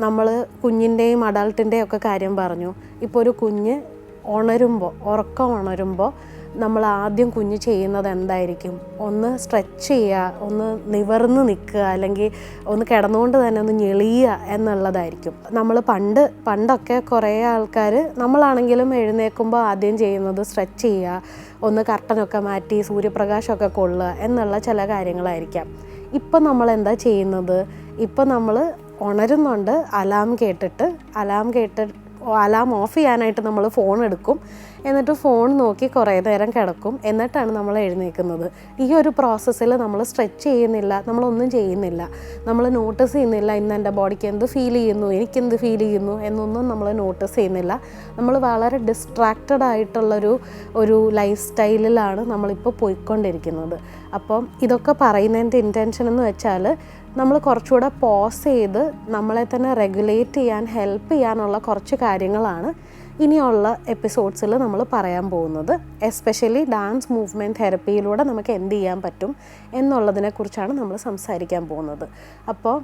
നമ്മൾ കുഞ്ഞിന്റെയും അഡൾട്ടിന്റെയും ഒക്കെ കാര്യം പറഞ്ഞു. ഇപ്പോൾ ഒരു കുഞ്ഞ് ഉണരുമ്പോൾ ഉറക്കം ഉണരുമ്പോൾ നമ്മൾ ആദ്യം കുഞ്ഞ് ചെയ്യുന്നത് എന്തായിരിക്കും? ഒന്ന് സ്ട്രെച്ച് ചെയ്യുക ഒന്ന് നിവർന്ന് നിൽക്കുക അല്ലെങ്കിൽ ഒന്ന് കിടന്നുകൊണ്ട് തന്നെ ഒന്ന് ഞെളിയുക എന്നുള്ളതായിരിക്കും. നമ്മൾ പണ്ട് പണ്ടൊക്കെ കുറേ ആൾക്കാർ നമ്മളാണെങ്കിലും എഴുന്നേൽക്കുമ്പോൾ ആദ്യം ചെയ്യുന്നത് സ്ട്രെച്ച് ചെയ്യുക ഒന്ന് കർട്ടനൊക്കെ മാറ്റി സൂര്യപ്രകാശമൊക്കെ കൊള്ളുക എന്നുള്ള ചില കാര്യങ്ങളായിരിക്കാം. ഇപ്പം നമ്മൾ എന്താ ചെയ്യുന്നത്? ഇപ്പം നമ്മൾ ഉണരുന്നുണ്ട്. അലാം കേട്ടിട്ട്. അലാം കേട്ട് അലാം ഓഫ് ചെയ്യാനായിട്ട് നമ്മൾ ഫോൺ എടുക്കും. എന്നിട്ട് ഫോൺ നോക്കി കുറേ നേരം കിടക്കും. എന്നിട്ടാണ് നമ്മൾ എഴുന്നേൽക്കുന്നത് ഈ ഒരു പ്രോസസ്സിൽ നമ്മൾ സ്ട്രെച്ച് ചെയ്യുന്നില്ല. നമ്മളൊന്നും ചെയ്യുന്നില്ല. നമ്മൾ നോട്ടീസ് ചെയ്യുന്നില്ല ഇന്ന് എന്റെ ബോഡിക്ക് എന്ത് ഫീൽ ചെയ്യുന്നു എനിക്കെന്ത് ഫീൽ ചെയ്യുന്നു എന്നൊന്നും നമ്മൾ നോട്ടീസ് ചെയ്യുന്നില്ല. നമ്മൾ വളരെ ഡിസ്ട്രാക്റ്റഡ് ആയിട്ടുള്ളൊരു ഒരു ലൈഫ് സ്റ്റൈലിലാണ് നമ്മളിപ്പോൾ പോയിക്കൊണ്ടിരിക്കുന്നത്. അപ്പം ഇതൊക്കെ പറയുന്നതിന്റെ ഇന്റൻഷൻ എന്ന് വെച്ചാൽ നമ്മൾ കുറച്ചുകൂടെ പോസ് ചെയ്ത് നമ്മളെ തന്നെ റെഗുലേറ്റ് ചെയ്യാൻ ഹെൽപ്പ് ചെയ്യാനുള്ള കുറച്ച് കാര്യങ്ങളാണ് ഇനിയുള്ള എപ്പിസോഡ്സിൽ നമ്മൾ പറയാൻ പോകുന്നത്. എസ്പെഷ്യലി ഡാൻസ് മൂവ്മെന്റ് തെറപ്പിയിലൂടെ നമുക്ക് എന്ത് ചെയ്യാൻ പറ്റും എന്നുള്ളതിനെക്കുറിച്ചാണ് നമ്മൾ സംസാരിക്കാൻ പോകുന്നത്. അപ്പോൾ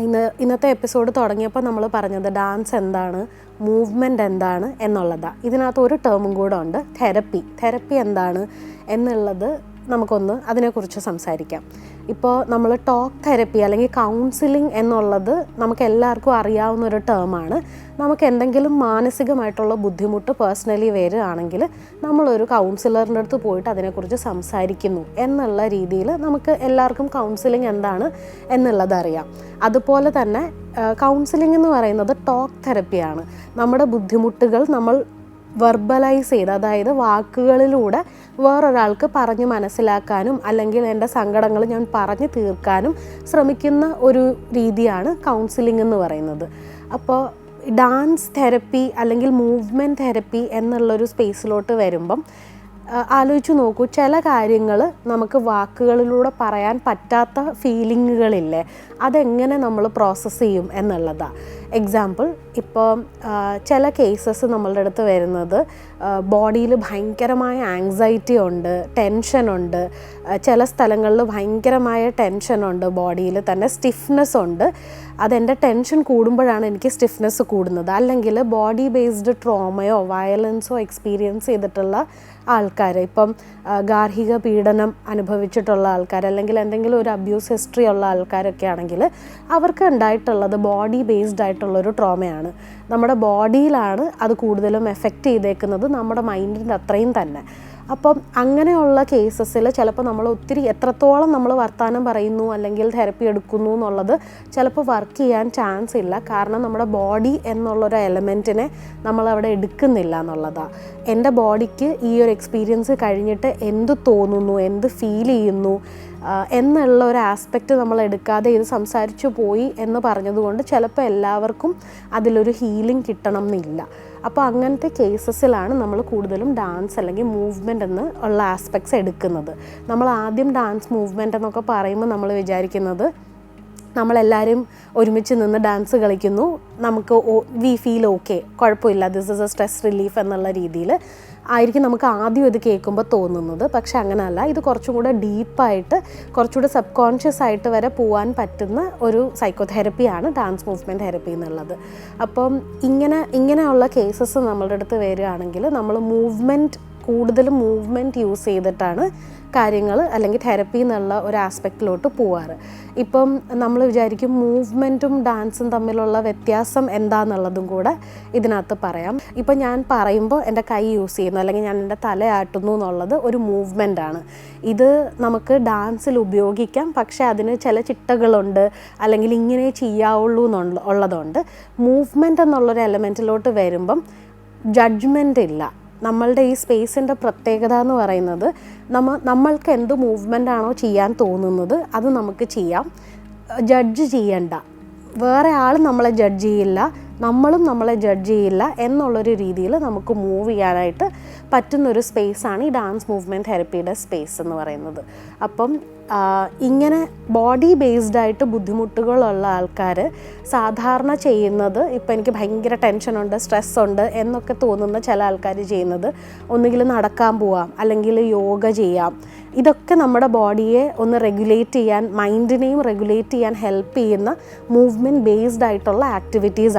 ഇന്ന് ഇന്നത്തെ എപ്പിസോഡ് തുടങ്ങിയപ്പോൾ നമ്മൾ പറഞ്ഞത് ഡാൻസ് എന്താണ് മൂവ്മെന്റ് എന്താണ് എന്നുള്ളതാണ് ഇതിനകത്ത് ഒരു ടേമും കൂടെ ഉണ്ട് തെറപ്പി തെറപ്പി എന്താണ് എന്നുള്ളത് നമുക്കൊന്ന് അതിനെക്കുറിച്ച് സംസാരിക്കാം. ഇപ്പോൾ നമ്മൾ ടോക്ക് തെറപ്പി അല്ലെങ്കിൽ കൗൺസിലിംഗ് എന്നുള്ളത് നമുക്ക് എല്ലാവർക്കും അറിയാവുന്ന ഒരു ടേമാണ് നമുക്ക് എന്തെങ്കിലും മാനസികമായിട്ടുള്ള ബുദ്ധിമുട്ട് പേഴ്സണലി വരികയാണെങ്കിൽ നമ്മളൊരു കൗൺസിലറിന്റെ അടുത്ത് പോയിട്ട് അതിനെക്കുറിച്ച് സംസാരിക്കുന്നു എന്നുള്ള രീതിയിൽ നമുക്ക് എല്ലാവർക്കും കൗൺസിലിംഗ് എന്താണ് എന്നുള്ളത് അറിയാം. അതുപോലെ തന്നെ കൗൺസിലിംഗ് എന്ന് പറയുന്നത് ടോക്ക് തെറപ്പിയാണ് നമ്മുടെ ബുദ്ധിമുട്ടുകൾ നമ്മൾ വെർബലൈസ് ചെയ്ത് അതായത് വാക്കുകളിലൂടെ വേറൊരാൾക്ക് പറഞ്ഞ് മനസ്സിലാക്കാനും അല്ലെങ്കിൽ എന്റെ സങ്കടങ്ങൾ ഞാൻ പറഞ്ഞു തീർക്കാനും ശ്രമിക്കുന്ന ഒരു രീതിയാണ് കൗൺസിലിംഗ് എന്ന് പറയുന്നത്. അപ്പോൾ ഡാൻസ് തെറപ്പി അല്ലെങ്കിൽ മൂവ്മെന്റ് തെറപ്പി എന്നുള്ളൊരു സ്പേസിലോട്ട് വരുമ്പം ആലോചിച്ച് നോക്കൂ ചില കാര്യങ്ങൾ നമുക്ക് വാക്കുകളിലൂടെ പറയാൻ പറ്റാത്ത ഫീലിങ്ങുകളില്ലേ അതെങ്ങനെ നമ്മൾ പ്രോസസ്സ് ചെയ്യും എന്നുള്ളതാണ് എക്സാമ്പിൾ ഇപ്പോൾ ചില കേസസ് നമ്മളുടെ അടുത്ത് വരുന്നത് ബോഡിയിൽ ഭയങ്കരമായ ആങ്സൈറ്റി ഉണ്ട് ടെൻഷനുണ്ട് ചില സ്ഥലങ്ങളിൽ ഭയങ്കരമായ ടെൻഷനുണ്ട് ബോഡിയിൽ തന്നെ സ്റ്റിഫ്നെസ് ഉണ്ട്. അതെന്റെ ടെൻഷൻ കൂടുമ്പോഴാണ് എനിക്ക് സ്റ്റിഫ്നെസ് കൂടുന്നത്. അല്ലെങ്കിൽ ബോഡി ബേസ്ഡ് ട്രോമയോ വയലൻസോ എക്സ്പീരിയൻസ് ചെയ്തിട്ടുള്ള ആൾക്കാർ ഇപ്പം ഗാർഹിക പീഡനം അനുഭവിച്ചിട്ടുള്ള ആൾക്കാർ അല്ലെങ്കിൽ എന്തെങ്കിലും ഒരു അബ്യൂസ് ഹിസ്റ്ററി ഉള്ള ആൾക്കാരൊക്കെ ആണെങ്കിൽ അവർക്ക് ഉണ്ടായിട്ടുള്ളത് ബോഡി ബേസ്ഡ് ആയിട്ടുള്ളൊരു ട്രോമയാണ് നമ്മുടെ ബോഡിയിലാണ് അത് കൂടുതലും എഫക്റ്റ് ചെയ്തേക്കുന്നത് നമ്മുടെ മൈൻഡിന്റെ അത്രയും തന്നെ. അപ്പം അങ്ങനെയുള്ള കേസസിൽ ചിലപ്പോൾ നമ്മൾ ഒത്തിരി എത്രത്തോളം നമ്മൾ വർത്തമാനം പറയുന്നു അല്ലെങ്കിൽ തെറപ്പി എടുക്കുന്നു എന്നുള്ളത് ചിലപ്പോൾ വർക്ക് ചെയ്യാൻ ചാൻസ് ഇല്ല. കാരണം നമ്മുടെ ബോഡി എന്നുള്ളൊരു എലമെന്റിനെ നമ്മളവിടെ എടുക്കുന്നില്ല എന്നുള്ളതാണ് എന്റെ ബോഡിക്ക് ഈ ഒരു എക്സ്പീരിയൻസ് കഴിഞ്ഞിട്ട് എന്ത് തോന്നുന്നു എന്ത് ഫീൽ ചെയ്യുന്നു എന്നുള്ള ഒരു ആസ്പെക്റ്റ് നമ്മൾ എടുക്കാതെ ഇത് സംസാരിച്ചു പോയി എന്ന് പറഞ്ഞതുകൊണ്ട് ചിലപ്പോൾ എല്ലാവർക്കും അതിലൊരു ഹീലിംഗ് കിട്ടണം എന്നില്ല. അപ്പോൾ അങ്ങനത്തെ കേസസിലാണ് നമ്മൾ കൂടുതലും ഡാൻസ് അല്ലെങ്കിൽ മൂവ്മെന്റ് എന്ന് ഉള്ള ആസ്പെക്ട്സ് എടുക്കുന്നത്. നമ്മൾ ആദ്യം ഡാൻസ് മൂവ്മെന്റ് എന്നൊക്കെ പറയുമ്പോൾ നമ്മൾ വിചാരിക്കുന്നത് നമ്മളെല്ലാവരും ഒരുമിച്ച് നിന്ന് ഡാൻസ് കളിക്കുന്നു. നമുക്ക് വി ഫീൽ ഓക്കെ കുഴപ്പമില്ല. This is a stress relief എന്നുള്ള രീതിയിൽ. ആയിരിക്കും നമുക്ക് ആദ്യം ഇത് കേൾക്കുമ്പോൾ തോന്നുന്നത്. പക്ഷെ അങ്ങനെയല്ല ഇത് കുറച്ചും കൂടെ ഡീപ്പായിട്ട് കുറച്ചുകൂടെ സബ് കോൺഷ്യസ് ആയിട്ട് വരെ പോകാൻ പറ്റുന്ന ഒരു സൈക്കോതെറപ്പിയാണ് ഡാൻസ് മൂവ്മെന്റ് തെറപ്പി എന്നുള്ളത്. അപ്പം ഇങ്ങനെ ഇങ്ങനെയുള്ള കേസസ് നമ്മളുടെ അടുത്ത് വരികയാണെങ്കിൽ നമ്മൾ മൂവ്മെന്റ് കൂടുതലും മൂവ്മെന്റ് യൂസ് ചെയ്തിട്ടാണ് കാര്യങ്ങൾ അല്ലെങ്കിൽ തെറപ്പി എന്നുള്ള ഒരു ആസ്പെക്റ്റിലോട്ട് പോവാറ്. ഇപ്പം നമ്മൾ വിചാരിക്കും മൂവ്മെന്റും ഡാൻസും തമ്മിലുള്ള വ്യത്യാസം എന്താണെന്നുള്ളതും കൂടെ ഇതിനകത്ത് പറയാം. ഇപ്പം ഞാൻ പറയുമ്പോൾ എന്റെ കൈ യൂസ് ചെയ്യുന്നു അല്ലെങ്കിൽ ഞാൻ എന്റെ തല ആട്ടുന്നു എന്നുള്ളത് ഒരു മൂവ്മെന്റ് ആണ്. ഇത് നമുക്ക് ഡാൻസിൽ ഉപയോഗിക്കാം പക്ഷേ അതിന് ചില ചിട്ടകളുണ്ട് അല്ലെങ്കിൽ ഇങ്ങനെ ചെയ്യാവുള്ളൂ എന്നുള്ള ഉള്ളതുകൊണ്ട് മൂവ്മെന്റ് എന്നുള്ളൊരു എലമെന്റിലോട്ട് വരുമ്പം ജഡ്ജ്മെന്റ് ഇല്ല. നമ്മളുടെ ഈ സ്പേസിന്റെ പ്രത്യേകത എന്ന് പറയുന്നത് നമ്മ നമ്മൾക്ക് എന്ത് മൂവ്മെന്റ് ആണോ ചെയ്യാൻ തോന്നുന്നത് അത് നമുക്ക് ചെയ്യാം. ജഡ്ജ് ചെയ്യണ്ട. വേറെ ആൾ നമ്മളെ ജഡ്ജ് ചെയ്യില്ല. നമ്മളും നമ്മളെ ജഡ്ജ് ചെയ്യില്ല എന്നുള്ളൊരു രീതിയിൽ നമുക്ക് മൂവ് ചെയ്യാനായിട്ട് പറ്റുന്നൊരു സ്പേസാണ് ഈ ഡാൻസ് മൂവ്മെന്റ് തെറപ്പിയുടെ സ്പേസ് എന്ന് പറയുന്നത്. അപ്പം ഇങ്ങനെ ബോഡി ബേസ്ഡ് ആയിട്ട് ബുദ്ധിമുട്ടുകളുള്ള ആൾക്കാർ സാധാരണ ചെയ്യുന്നത് ഇപ്പം എനിക്ക് ഭയങ്കര ടെൻഷനുണ്ട് സ്ട്രെസ് ഉണ്ട് എന്നൊക്കെ തോന്നുന്ന ചില ആൾക്കാർ ചെയ്യുന്നത് ഒന്നുകിൽ നടക്കാൻ പോവാം അല്ലെങ്കിൽ യോഗ ചെയ്യാം. ഇതൊക്കെ നമ്മുടെ ബോഡിയെ ഒന്ന് റെഗുലേറ്റ് ചെയ്യാൻ മൈൻഡിനെയും റെഗുലേറ്റ് ചെയ്യാൻ ഹെൽപ്പ് ചെയ്യുന്ന മൂവ്മെന്റ് ബേസ്ഡ് ആയിട്ടുള്ള ആക്ടിവിറ്റീസ്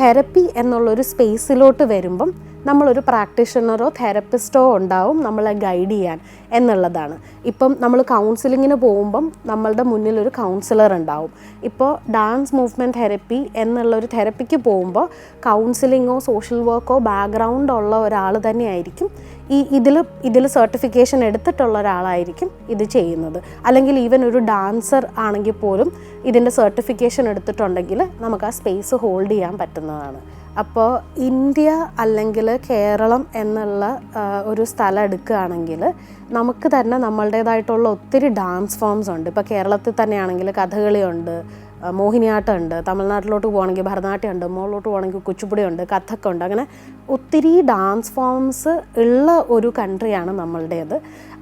തെറപ്പി എന്നുള്ളൊരു സ്പേസിലോട്ട് വരുമ്പം നമ്മളൊരു പ്രാക്ടീഷണറോ തെറപ്പിസ്റ്റോ ഉണ്ടാവും നമ്മളെ ഗൈഡ് ചെയ്യാൻ എന്നുള്ളതാണ്. ഇപ്പം നമ്മൾ കൗൺസിലിങ്ങിന് പോകുമ്പം നമ്മളുടെ മുന്നിൽ ഒരു കൗൺസിലർ ഉണ്ടാവും. ഇപ്പോൾ ഡാൻസ് മൂവ്മെന്റ് തെറപ്പി എന്നുള്ളൊരു തെറപ്പിക്ക് പോകുമ്പോൾ കൗൺസിലിങ്ങോ സോഷ്യൽ വർക്കോ ബാക്ക്ഗ്രൗണ്ട് ഉള്ള ഒരാൾ തന്നെയായിരിക്കും. ഈ ഇതിൽ ഇതിൽ സർട്ടിഫിക്കേഷൻ എടുത്തിട്ടുള്ള ഒരാളായിരിക്കും ഇത് ചെയ്യുന്നത്. അല്ലെങ്കിൽ ഈവൻ ഒരു ഡാൻസർ ആണെങ്കിൽ പോലും ഇതിന്റെ സർട്ടിഫിക്കേഷൻ എടുത്തിട്ടുണ്ടെങ്കിൽ നമുക്ക് ആ സ്പേസ് ഹോൾഡ് ചെയ്യാൻ പറ്റുന്നതാണ് അപ്പോൾ ഇന്ത്യ അല്ലെങ്കിൽ കേരളം എന്നുള്ള ഒരു സ്ഥലം എടുക്കുകയാണെങ്കിൽ നമുക്ക് തന്നെ നമ്മളുടേതായിട്ടുള്ള ഒത്തിരി ഡാൻസ് ഫോംസ് ഉണ്ട്. ഇപ്പോൾ കേരളത്തിൽ തന്നെയാണെങ്കിൽ കഥകളിയുണ്ട് മോഹിനിയാട്ടം ഉണ്ട് തമിഴ്നാട്ടിലോട്ട് പോകണമെങ്കിൽ ഭരതനാട്യം ഉണ്ട് മുകളിലോട്ട് പോകണമെങ്കിൽ കുച്ചിപ്പുടി ഉണ്ട് കഥക്കുണ്ട് അങ്ങനെ ഒത്തിരി ഡാൻസ് ഫോംസ് ഉള്ള ഒരു കൺട്രിയാണ് നമ്മളുടേത്.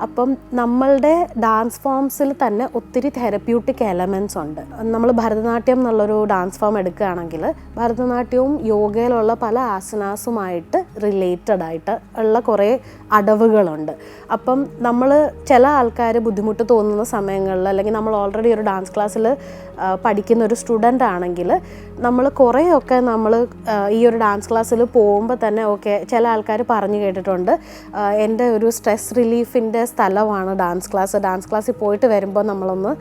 അപ്പം നമ്മളുടെ ഡാൻസ് ഫോംസിൽ തന്നെ ഒത്തിരി തെറപ്യൂട്ടിക് എലമെന്റ്സ് ഉണ്ട്. നമ്മൾ ഭരതനാട്യം എന്നുള്ളൊരു ഡാൻസ് ഫോം എടുക്കുകയാണെങ്കിൽ ഭരതനാട്യവും യോഗയിലുള്ള പല ആസനാസുമായിട്ട് റിലേറ്റഡ് ആയിട്ട് ഉള്ള കുറേ അടവുകളുണ്ട്. അപ്പം നമ്മൾ ചില ആൾക്കാർ ബുദ്ധിമുട്ട് തോന്നുന്ന സമയങ്ങളിൽ അല്ലെങ്കിൽ നമ്മൾ ഓൾറെഡി ഒരു ഡാൻസ് ക്ലാസ്സിൽ പഠിക്കുന്ന ഒരു സ്റ്റുഡന്റ് ആണെങ്കിൽ നമ്മൾ കുറേയൊക്കെ നമ്മൾ ഈ ഒരു ഡാൻസ് ക്ലാസ്സിൽ പോകുമ്പോൾ തന്നെ ഓക്കെ ചില ആൾക്കാർ പറഞ്ഞു കേട്ടിട്ടുണ്ട്. എന്റെ ഒരു സ്ട്രെസ് റിലീഫിന്റെ സ്ഥലമാണ് ഡാൻസ് ക്ലാസ് ഡാൻസ് ക്ലാസ്സിൽ പോയിട്ട് വരുമ്പോൾ നമ്മളൊന്ന്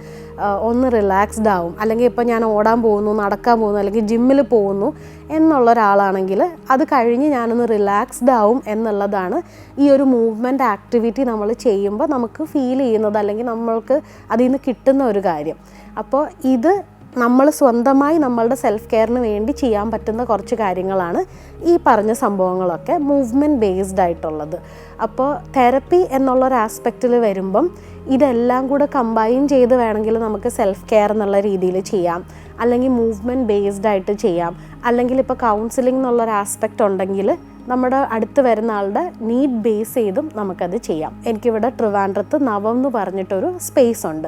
ഒന്ന് റിലാക്സ്ഡ് ആവും. അല്ലെങ്കിൽ ഇപ്പോൾ ഞാൻ ഓടാൻ പോകുന്നു നടക്കാൻ പോകുന്നു അല്ലെങ്കിൽ ജിമ്മിൽ പോകുന്നു എന്നുള്ള ഒരാളാണെങ്കിൽ അത് കഴിഞ്ഞ് ഞാനൊന്ന് റിലാക്സ്ഡ് ആവും എന്നുള്ളതാണ് ഈ ഒരു മൂവ്മെന്റ് ആക്ടിവിറ്റി നമ്മൾ ചെയ്യുമ്പോൾ നമുക്ക് ഫീൽ ചെയ്യുന്നത് അല്ലെങ്കിൽ നമ്മൾക്ക് അതിൽ നിന്ന് കിട്ടുന്ന ഒരു കാര്യം. അപ്പോൾ ഇത് നമ്മൾ സ്വന്തമായി നമ്മളുടെ സെൽഫ് കെയറിന് വേണ്ടി ചെയ്യാൻ പറ്റുന്ന കുറച്ച് കാര്യങ്ങളാണ് ഈ പറഞ്ഞ സംഭവങ്ങളൊക്കെ മൂവ്മെന്റ് ബേസ്ഡ് ആയിട്ടുള്ളത്. അപ്പോൾ തെറപ്പി എന്നുള്ളൊരു ആസ്പെക്റ്റിൽ വരുമ്പം ഇതെല്ലാം കൂടെ കമ്പൈൻ ചെയ്ത് വേണമെങ്കിൽ നമുക്ക് സെൽഫ് കെയർ എന്നുള്ള രീതിയിൽ ചെയ്യാം. അല്ലെങ്കിൽ മൂവ്മെന്റ് ബേസ്ഡ് ആയിട്ട് ചെയ്യാം. അല്ലെങ്കിൽ ഇപ്പോൾ കൗൺസിലിംഗ് എന്നുള്ളൊരു ആസ്പെക്റ്റ് ഉണ്ടെങ്കിൽ നമ്മുടെ അടുത്ത് വരുന്ന ആളുടെ നീഡ് ബേസ് ചെയ്തും നമുക്കത് ചെയ്യാം. എനിക്കിവിടെ ട്രിവാൻഡ്രത്ത് നവം എന്ന് പറഞ്ഞിട്ടൊരു സ്പേസ് ഉണ്ട്.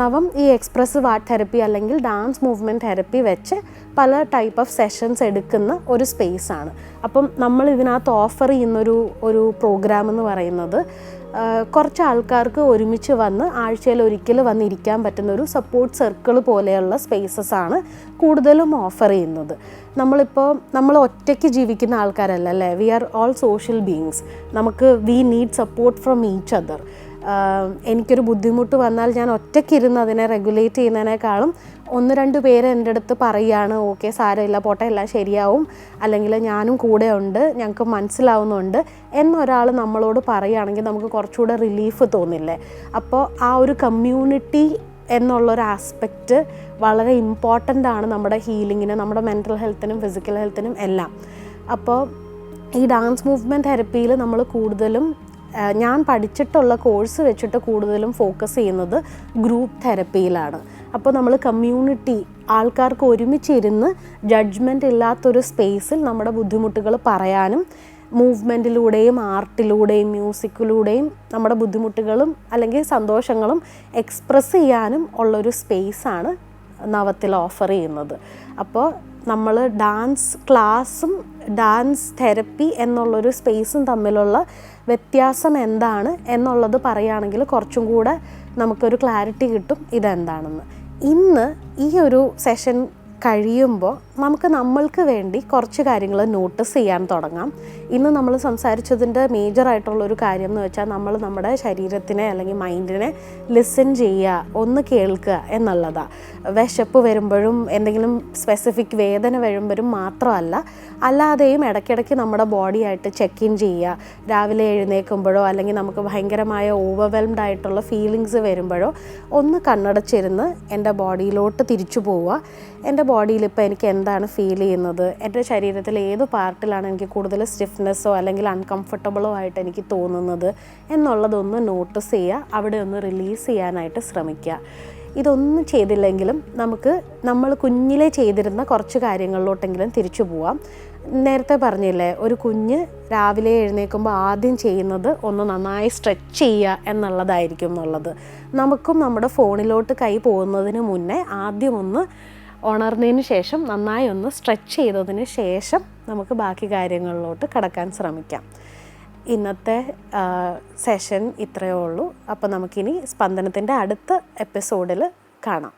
നവം ഈ എക്സ്പ്രസ് ആർട്ട് തെറപ്പി അല്ലെങ്കിൽ ഡാൻസ് മൂവ്മെന്റ് തെറപ്പി വെച്ച് പല ടൈപ്പ് ഓഫ് സെഷൻസ് എടുക്കുന്ന ഒരു സ്പേസ് ആണ്. അപ്പം നമ്മൾ ഇതിനകത്ത് ഓഫർ ചെയ്യുന്നൊരു ഒരു പ്രോഗ്രാം എന്ന് പറയുന്നത് കുറച്ച് ആൾക്കാർക്ക് ഒരുമിച്ച് വന്ന് ആഴ്ചയിൽ ഒരിക്കൽ വന്നിരിക്കാൻ പറ്റുന്ന ഒരു സപ്പോർട്ട് സർക്കിൾ പോലെയുള്ള സ്പേസസ് ആണ് കൂടുതലും ഓഫർ ചെയ്യുന്നത്. നമ്മളിപ്പോൾ നമ്മൾ ഒറ്റയ്ക്ക് ജീവിക്കുന്ന ആൾക്കാരല്ല അല്ലേ? We are all social beings നമുക്ക് we need support from each other എനിക്കൊരു ബുദ്ധിമുട്ട് വന്നാൽ ഞാൻ ഒറ്റയ്ക്കിരുന്ന് അതിനെ റെഗുലേറ്റ് ചെയ്യുന്നതിനേക്കാളും ഒന്ന് രണ്ട് പേര് എന്റെ അടുത്ത് പറയുകയാണ് ഓക്കെ സാരമില്ല പോട്ടെ എല്ലാം ശരിയാവും. അല്ലെങ്കിൽ ഞാനും കൂടെ ഉണ്ട് ഞങ്ങൾക്ക് മനസ്സിലാവുന്നുണ്ട് എന്നൊരാൾ നമ്മളോട് പറയുകയാണെങ്കിൽ നമുക്ക് കുറച്ചുകൂടെ റിലീഫ് തോന്നില്ലേ. അപ്പോൾ ആ ഒരു കമ്മ്യൂണിറ്റി എന്നുള്ളൊരു ആസ്പെക്റ്റ് വളരെ ഇമ്പോർട്ടന്റ് ആണ് നമ്മുടെ ഹീലിങ്ങിന് നമ്മുടെ മെന്റൽ ഹെൽത്തിനും ഫിസിക്കൽ ഹെൽത്തിനും എല്ലാം. അപ്പോൾ ഈ ഡാൻസ് മൂവ്മെന്റ് തെറപ്പിയിൽ നമ്മൾ കൂടുതലും ഞാൻ പഠിച്ചിട്ടുള്ള കോഴ്സ് വെച്ചിട്ട് കൂടുതലും ഫോക്കസ് ചെയ്യുന്നത് ഗ്രൂപ്പ് തെറപ്പിയിലാണ് അപ്പോൾ നമ്മൾ കമ്മ്യൂണിറ്റി ആൾക്കാർക്ക് ഒരുമിച്ചിരുന്ന് ജഡ്ജ്മെന്റ് ഇല്ലാത്തൊരു സ്പേസിൽ നമ്മുടെ ബുദ്ധിമുട്ടുകൾ പറയാനും മൂവ്മെന്റിലൂടെയും ആർട്ടിലൂടെയും മ്യൂസിക്കിലൂടെയും നമ്മുടെ ബുദ്ധിമുട്ടുകളും അല്ലെങ്കിൽ സന്തോഷങ്ങളും എക്സ്പ്രസ് ചെയ്യാനും ഉള്ളൊരു സ്പേസാണ് നവത്തിൽ ഓഫർ ചെയ്യുന്നത്. അപ്പോൾ നമ്മൾ ഡാൻസ് ക്ലാസ്സും ഡാൻസ് തെറപ്പി എന്നുള്ളൊരു സ്പേസും തമ്മിലുള്ള വ്യത്യാസം എന്താണ് എന്നുള്ളത് പറയുകയാണെങ്കിൽ കുറച്ചും കൂടെ നമുക്കൊരു ക്ലാരിറ്റി കിട്ടും ഇതെന്താണെന്ന്. ഇന്ന് ഈ ഒരു സെഷൻ കഴിയുമ്പോൾ നമുക്ക് നമ്മൾക്ക് വേണ്ടി കുറച്ച് കാര്യങ്ങൾ നോട്ടീസ് ചെയ്യാൻ തുടങ്ങാം. ഇന്ന് നമ്മൾ സംസാരിച്ചതിന്റെ മേജറായിട്ടുള്ളൊരു കാര്യം എന്ന് വെച്ചാൽ നമ്മൾ നമ്മുടെ ശരീരത്തിനെ അല്ലെങ്കിൽ മൈൻഡിനെ ലിസൺ ചെയ്യുക ഒന്ന് കേൾക്കുക എന്നുള്ളതാണ് വിശപ്പ് വരുമ്പോഴും എന്തെങ്കിലും സ്പെസിഫിക് വേദന വരുമ്പോഴും മാത്രമല്ല അല്ലാതെയും ഇടയ്ക്കിടയ്ക്ക് നമ്മുടെ ബോഡിയായിട്ട് ചെക്ക് ഇൻ ചെയ്യുക. രാവിലെ എഴുന്നേൽക്കുമ്പോഴോ അല്ലെങ്കിൽ നമുക്ക് ഭയങ്കരമായ ഓവർവെൽംഡ് ആയിട്ടുള്ള ഫീലിങ്സ് വരുമ്പോഴോ ഒന്ന് കണ്ണടച്ചിരുന്ന് എന്റെ ബോഡിയിലോട്ട് തിരിച്ചു പോവുക. എന്റെ ബോഡിയിൽ ഇപ്പോൾ എനിക്ക് എന്താണ് ഫീൽ ചെയ്യുന്നത്? എന്റെ ശരീരത്തിൽ ഏത് പാർട്ടിലാണ് എനിക്ക് കൂടുതൽ സ്റ്റിഫ്നെസ്സോ അല്ലെങ്കിൽ അൺകംഫർട്ടബിളോ ആയിട്ട് എനിക്ക് തോന്നുന്നത്? എന്നുള്ളതൊന്ന് നോട്ടീസ് ചെയ്യുക. അവിടെ ഒന്ന് റിലീസ് ചെയ്യാനായിട്ട് ശ്രമിക്കുക. ഇതൊന്നും ചെയ്തില്ലെങ്കിലും നമുക്ക് നമ്മൾ കുഞ്ഞിലെ ചെയ്തിരുന്ന കുറച്ച് കാര്യങ്ങളിലോട്ടെങ്കിലും തിരിച്ചു പോവാം. നേരത്തെ പറഞ്ഞില്ലേ ഒരു കുഞ്ഞ് രാവിലെ എഴുന്നേൽക്കുമ്പോൾ ആദ്യം ചെയ്യുന്നത് ഒന്ന് നന്നായി സ്ട്രെച്ച് ചെയ്യുക എന്നുള്ളതായിരിക്കും എന്നുള്ളത്. നമുക്കും നമ്മുടെ ഫോണിലോട്ട് കൈ പോകുന്നതിന് മുന്നേ ആദ്യം ഒന്ന് ഉണർന്നതിന് ശേഷം നന്നായി ഒന്ന് സ്ട്രെച്ച് ചെയ്തതിന് ശേഷം നമുക്ക് ബാക്കി കാര്യങ്ങളിലോട്ട് കടക്കാൻ ശ്രമിക്കാം. ഇന്നത്തെ സെഷൻ ഇത്രയേ ഉള്ളൂ. അപ്പോൾ നമുക്കിനി സ്പന്ദനത്തിന്റെ അടുത്ത എപ്പിസോഡിൽ കാണാം.